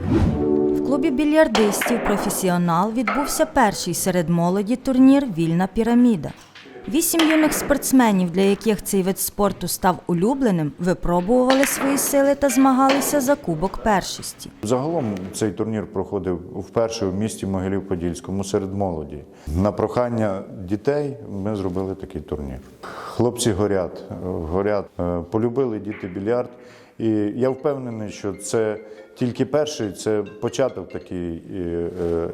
В клубі більярдистів професіонал відбувся перший серед молоді турнір Вільна піраміда. Вісім юних спортсменів, для яких цей вид спорту став улюбленим, випробували свої сили та змагалися за кубок першості. Загалом цей турнір проходив вперше в місті Могилів-Подільському серед молоді. На прохання дітей ми зробили такий турнір. Хлопці горять, горять, е, полюбили діти більярд. І я впевнений, що це тільки перший, це початок такий, е,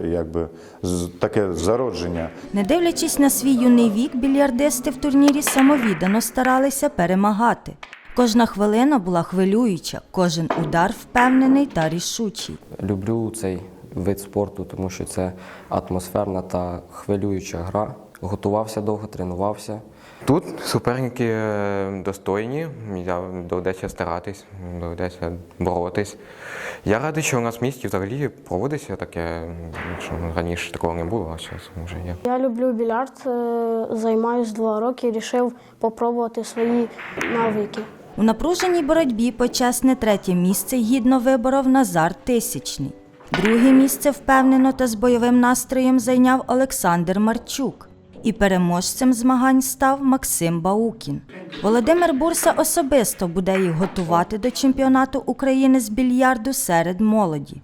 якби з- таке зародження. Не дивлячись на свій юний вік, більярдисти в турнірі самовіддано старалися перемагати. Кожна хвилина була хвилююча, кожен удар впевнений та рішучий. Люблю цей вид спорту, тому що це атмосферна та хвилююча гра. Готувався довго, тренувався. Тут суперники е, достойні, я доведеться старатись, доведеться боротись. Я радий, що у нас в місті взагалі проводиться таке, що раніше такого не було, а зараз вже є. Я люблю більярд, е, займаюсь два роки, рішив попробувати свої навики. У напруженій боротьбі почесне третє місце гідно виборов Назар Тисячний. Друге місце впевнено та з бойовим настроєм зайняв Олександр Марчук. І переможцем змагань став Максим Баукін. Володимир Бурса особисто буде їх готувати до чемпіонату України з більярду серед молоді.